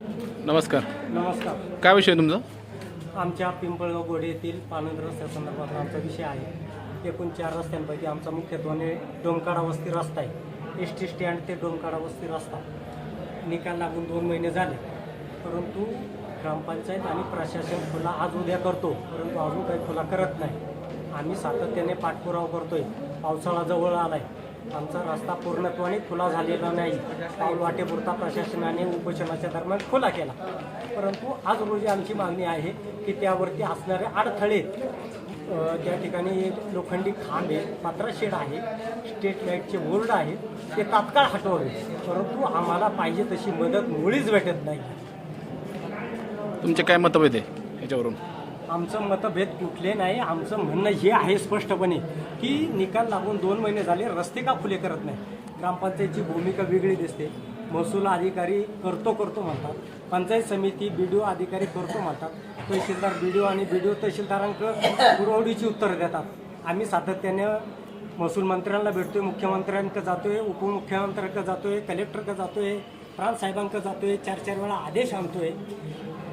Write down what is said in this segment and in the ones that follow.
नमस्कार. नमस्कार. काय विषय आहे तुमचा? आमच्या पिंपळगाव गोडे येथील पानंद रस्त्यासंदर्भात आमचा विषय आहे. एकूण चार रस्त्यांपैकी आमचा मुख्यत्वाने डोमकाडा वस्ती रस्ता आहे. एस टी स्टँड ते डोमकाडा वस्ती रस्ता. निकाल लागून दोन महिने झाले. परंतु ग्रामपंचायत आणि प्रशासन खुला आज उद्या करतो परंतु अजून काही खुला करत नाही. आम्ही सातत्याने पाठपुरावा करतोय. पावसाळा जवळ आलाय. आमचा रस्ता पूर्णत्वाने खुला झालेला नाही. पाऊल वाटेपुरता प्रशासनाने उपोषणाच्या दरम्यान खुला केला. परंतु आज रोजी आमची मागणी आहे की त्यावरती असणारे अडथळे त्या ठिकाणी लोखंडी खांब आहे पात्रा शेड आहे स्टेट लाईटचे बोर्ड आहेत ते तात्काळ हटवावे. परंतु आम्हाला पाहिजे तशी मदत मुळीच भेटत नाही. तुमचे काय मतभेद आहे याच्यावरून? आमचं मतभेद कुठले नाही आमचं म्हणणं हे आहे स्पष्टपणे की निकाल लागून दोन महिने झाले रस्ते का खुले करत नाही? ग्रामपंचायतची भूमिका वेगळी दिसते. महसूल अधिकारी करतो करतो म्हणतात. पंचायत समिती बी डी ओ अधिकारी करतो म्हणतात. तहसीलदार बी डी ओ आणि बी डी ओ तहसीलदारांक पुरवडीची उत्तरं देतात. आम्ही सातत्याने महसूल मंत्र्यांना भेटतोय मुख्यमंत्र्यांकडे जातोय उपमुख्यमंत्र्यांकडे जातोय कलेक्टरकडे जातोय प्रांत जातोय चार चार वेळा आदेश आणतोय.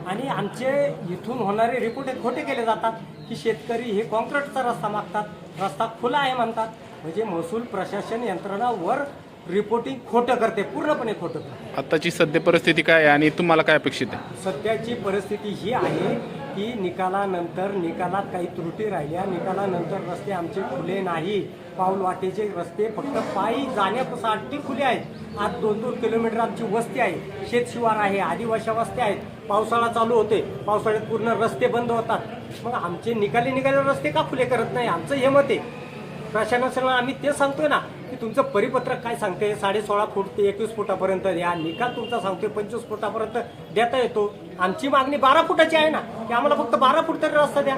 आणि आमचे इथून होणारे रिपोर्ट हे खोटे केले जातात की शेतकरी हे कॉन्क्रीटचा रस्ता मागतात रस्ता खुला आहे म्हणतात. म्हणजे महसूल प्रशासन यंत्रणा वर रिपोर्टिंग खोटं करते पूर्णपणे खोटं करते. आत्ताची सध्या परिस्थिती काय आहे आणि तुम्हाला काय अपेक्षित आहे? सध्याची परिस्थिती ही आहे की निकालानंतर निकालात काही त्रुटी राहिल्या निकालानंतर रस्ते आमचे खुले नाही. पाऊल वाटेचे रस्ते फक्त पायी जाण्यासाठी खुले आहेत. आज दोन दोन किलोमीटर आमची वस्ती आहे. शेतशिवार आहे. आदिवासी वस्ती आहेत. पावसाळा चालू होते पावसाळ्यात पूर्ण रस्ते बंद होतात. मग आमचे निकाले निघाले रस्ते का खुले करत नाही? आमचं हे मत आहे. प्रशासनाला आम्ही ते सांगतोय ना की तुमचं परिपत्रक काय सांगते साडे सोळा फूट ते एकवीस फुटापर्यंत या निकाल तुमचा सांगतोय. पंचवीस फुटापर्यंत देता येतो. आमची मागणी बारा फुटाची आहे ना. की आम्हाला फक्त बारा फूट तरी रस्ता द्या.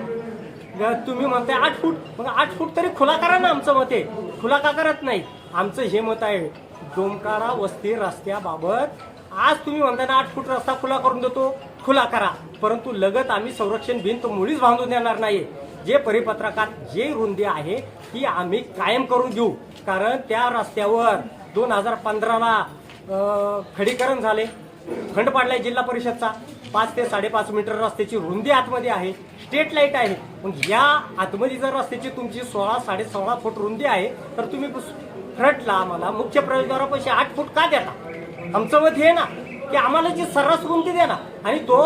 तुम्ही म्हणताय आठ फूट. मग आठ फूट तरी खुला करा ना आमचं मत. आहे खुला का करत नाही? आमचं हे मत आहे डोमकारा वस्ती रस्त्याबाबत आज तुम्ही म्हणताय ना आठ फूट रस्ता खुला करून देतो खुला करा. परंतु लगत आम्ही संरक्षण भिंत मुळीच बांधून देणार नाही जे परिपत्रकात जे रुंदी आहे ती आम्ही कायम करून घेऊ. कारण त्या रस्त्यावर दोन हजार पंधराला खडीकरण झाले. खंड पाडलाय जिल्हा परिषदचा. पाच ते साडेपाच मीटर रस्त्याची रुंदी आतमध्ये आहे. स्ट्रेट लाइट आहे. मग या आतमध्ये जर रस्त्याची तुमची सोळा साडे सोळा फूट रुंदी आहे तर तुम्ही फ्रंटला आम्हाला मुख्य प्रवेशद्वारापाशी आठ फूट का देता? आमचं मत हे ना की आम्हाला जी सर्रास रुंदी द्या ना आणि तो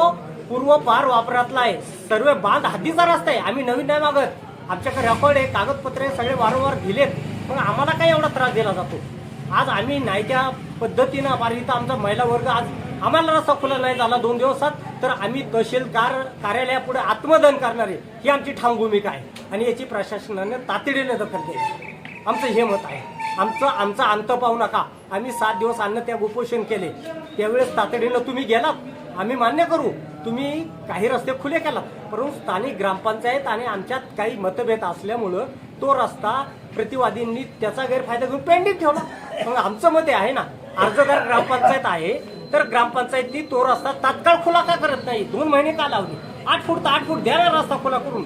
पूर्व पार वापरातला आहे. सर्व बांध हद्दीचा रस्ता आहे. आम्ही नवीन नाही मागत. आमच्याकडे रेकॉर्ड आहे कागदपत्रे सगळे वारंवार दिलेत. मग आम्हाला काय एवढा त्रास दिला जातो? आज आम्ही नाही त्या पद्धतीनं फार इथं आमचा महिला वर्ग आज आम्हाला रस्ता खुला नाही झाला दोन दिवसात तर आम्ही तहसीलदार कार्यालयापुढे आत्मदान करणार आहे ही आमची ठाम भूमिका आहे. आणि याची प्रशासनाने तातडीने दखल घ्यायची आमचं हे मत आहे. आमचं आमचा अंत पाहू नका. आम्ही सात दिवस अन्न त्या उपोषण केले. त्यावेळेस तातडीनं तुम्ही गेलात. आम्ही मान्य करू. तुम्ही काही रस्ते खुले केलात. परंतु स्थानिक ग्रामपंचायत आणि आमच्यात काही मतभेद असल्यामुळं तो रस्ता प्रतिवादींनी त्याचा गैरफायदा घेऊन पेंडिंग ठेवला. मग आमचं मत आहे ना? अर्जदार ग्रामपंचायत आहे. तर ग्रामपंचायतनी तो रस्ता तात्काळ खुला का करत नाही? दोन महिने का लावले? आठ फूट तर आठ फूट द्या ना रस्ता खुला करून.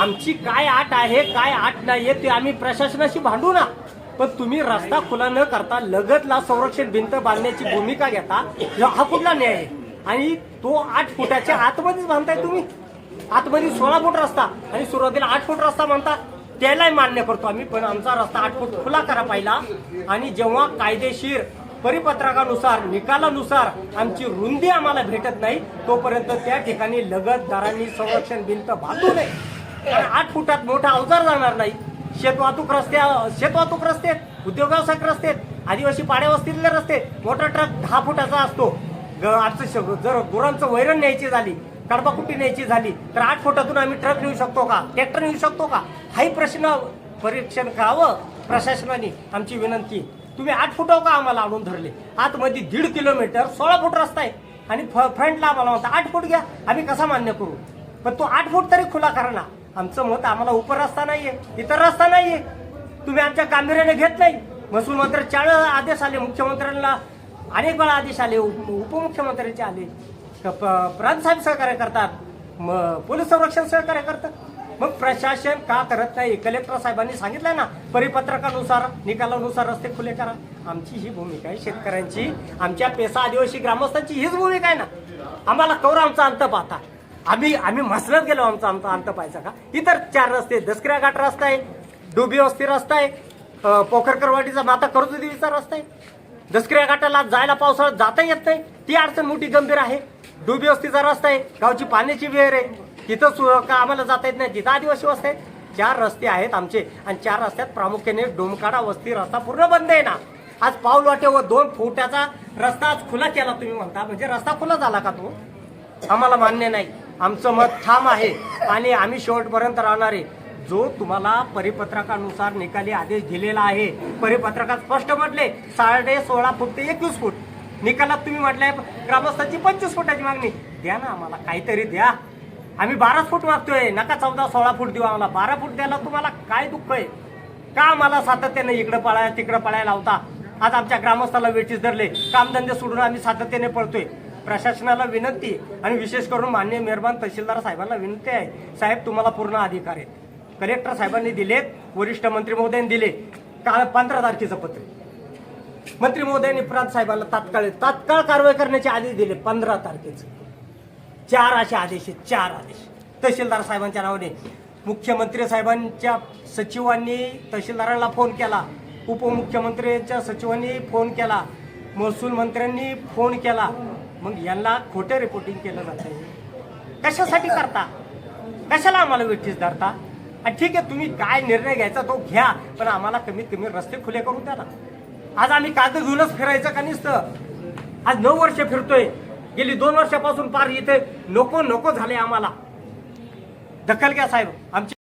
आमची काय आट आहे काय आट नाहीये ते आम्ही प्रशासनाशी भांडू ना. पण तुम्ही रस्ता खुला न करता लगतला संरक्षण भिंत बांधण्याची भूमिका घेता हा कुठला न्याय आहे? आणि तो आठ फुटाच्या आतमध्येच बांधताय तुम्ही. आतमध्ये सोळा फूट रस्ता आणि सुरुवातीला आठ फूट रस्ता म्हणता त्यालाही मान्य करतो आम्ही पण आमचा रस्ता आठ फूट खुला करा पाहिला. आणि जेव्हा कायदेशीर परिपत्रकानुसार निकालानुसार आमची रुंदी आम्हाला भेटत नाही. तोपर्यंत त्या ठिकाणी लगतदारांनी संरक्षण भिंत बांधू नये. कारण आठ फुटात मोठा अवजार जाणार नाही. शेतवाहतूक रस्ते शेतवाहतूक रस्ते आहेत, उद्योग व्यावसायिक रस्ते आदिवासी पाड्या वस्तीतले रस्ते मोठा ट्रक दहा फुटाचा असतो. ग- आजचं जर गुरांचं वैरण न्यायची झाली कडबाकुटी न्यायची झाली तर आठ फुटातून आम्ही ट्रक नेऊ शकतो का? ट्रॅक्टर नेऊ शकतो का? हाही प्रश्न परीक्षण करावं प्रशासनाने आमची विनंती. तुम्ही आठ फुटाव का आम्हाला आणून धरले? आतमध्ये दीड किलोमीटर सोळा फूट रस्ता आहे. आणि फ- फ्रंटला आम्हाला म्हणता आठ फूट घ्या. आम्ही कसा मान्य करू? पण तो आठ फूट तरी खुला करा ना. आमचं मत आम्हाला उपर रस्ता नाहीये इतर रस्ता नाहीये. तुम्ही आमच्या गांभीर्याने घेत नाही. महसूल मंत्री चार आदेश आले मुख्यमंत्र्यांना अनेक वेळा आदेश आले उपमुख्यमंत्र्यांचे आले. प- प्रांत साहेब सहकार्य करतात पोलीस संरक्षण सहकार्य करतात. मग प्रशासन का करत नाही? कलेक्टर साहेबांनी सांगितलं ना परिपत्रकानुसार निकालानुसार रस्ते खुले करा. आमची ही भूमिका आहे शेतकऱ्यांची. आमच्या पेसा आदिवासी ग्रामस्थांची हीच भूमिका आहे ना. आम्हाला कौर आमचा अंत पाहता आम्ही आम्ही मसलत गेलो आमचा आमचा अंत पाहायचा का? इतर चार रस्ते दसकऱ्या घाट रस्ता आहे डोबी वस्ती रस्ता आहे पोखरकरवाडीचा माता कर्जदेवीचा रस्ता आहे. दसकऱ्या घाटाला जायला पावसाळ्यात जाता येत नाही. ती अडचण मोठी गंभीर आहे. डोबी वस्तीचा रस्ता आहे. गावची पाण्याची विहीर आहे. तिथं सु- आम्हाला जाता येत नाही. तिथं आदिवासी वस्ती आहेत. चार रस्ते आहेत आमचे. आणि चार रस्त्यात प्रामुख्याने डोमकाडा वस्ती रस्ता पूर्ण बंद आहे ना. आज पाऊल वाटे व दोन फुटाचा रस्ता आज खुला केला तुम्ही म्हणता. म्हणजे रस्ता खुला झाला का तो? आम्हाला मान्य नाही. आमचं मत ठाम आहे. आणि आम्ही शेवटपर्यंत राहणार आहे. जो तुम्हाला परिपत्रकानुसार निकाली आदेश दिलेला आहे. परिपत्रकात स्पष्ट म्हटले साडे सोळा फूट ते एकवीस फूट. निकालात तुम्ही म्हटलंय ग्रामस्थांची पंचवीस फुटाची मागणी. द्या ना आम्हाला. काहीतरी द्या. आम्ही बाराच फूट मागतोय नका चौदा सोळा फूट देऊ आम्हाला. बारा फूट द्यायला तुम्हाला काय दुःख आहे? का आम्हाला सातत्याने इकडं पळायला तिकडं पळायला लावता? आज आमच्या ग्रामस्थाला वेटीस धरले. कामधंदे सोडून आम्ही सातत्याने पळतोय. प्रशासनाला विनंती आणि विशेष करून मान्य मेहरबान तहसीलदार साहेबांना विनंती आहे. साहेब तुम्हाला पूर्ण अधिकार आहेत. कलेक्टर साहेबांनी दिलेत वरिष्ठ मंत्री महोदयांनी दिले. काल पंधरा तारखेचं पत्र मंत्री महोदयांनी प्रांत साहेबांना तात्काळ तात्काळ कारवाई करण्याचे आदेश दिले पंधरा तारखेचं. चार असे आदेश आहेत चार आदेश. तहसीलदार साहेबांच्या नावाने. मुख्यमंत्री साहेबांच्या सचिवांनी तहसीलदाराला फोन केला. उपमुख्यमंत्र्यांच्या सचिवांनी फोन केला. महसूल मंत्र्यांनी फोन केला. मग यांना खोटं रिपोर्टिंग केलं जातं कशासाठी करता? कशाला आम्हाला वेठीस धरता? ठीक आहे तुम्ही काय निर्णय घ्यायचा तो घ्या पण आम्हाला कमीत कमी रस्ते खुले करून द्या ना. आज आम्ही कागद घेऊनच फिरायचं का नुसतं? आज नऊ वर्ष फिरतोय. गेली दोन वर्षापासून पार इथे. नको नको झाले आम्हाला. दखल घ्या साहेब. आमची